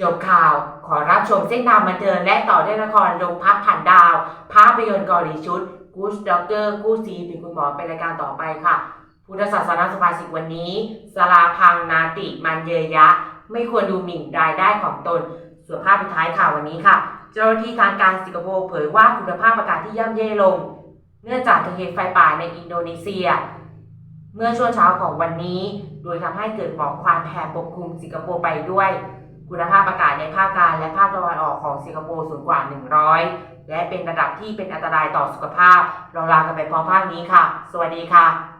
จบข่าว ขอรับชมเส้นทางบันเทิงและต่อด้วยละครโรงพักผ่านดาว ภาพยนตร์เกาหลีชุดกูสด็อกเตอร์กู้ซีเป็นคุณหมอเป็นรายการต่อไปค่ะ พุทธศาสนาสภาษิตวันนี้สลาพังนาติมันเยยะ ไม่ควรดูหมิ่นรายได้ของตน ส่วนภาพสุดท้ายข่าววันนี้ค่ะ เจ้าหน้าที่ทางการสิงคโปร์เผยว่าคุณภาพอากาศที่ย่ำแย่ลง เนื่องจากเหตุไฟป่าในอินโดนีเซีย เมื่อช่วงเช้าของวันนี้ โดยทำให้เกิดหมอกควันแผ่ปกคลุมสิงคโปร์ไปด้วย คุณภาพอากาศในภาคกลางและภาคตะวันออกของสิงคโปร์สูงกว่า 100 และเป็นระดับที่เป็นอันตรายต่อสุขภาพ เราลากันไปพร้อมภาคนี้ค่ะ สวัสดีค่ะ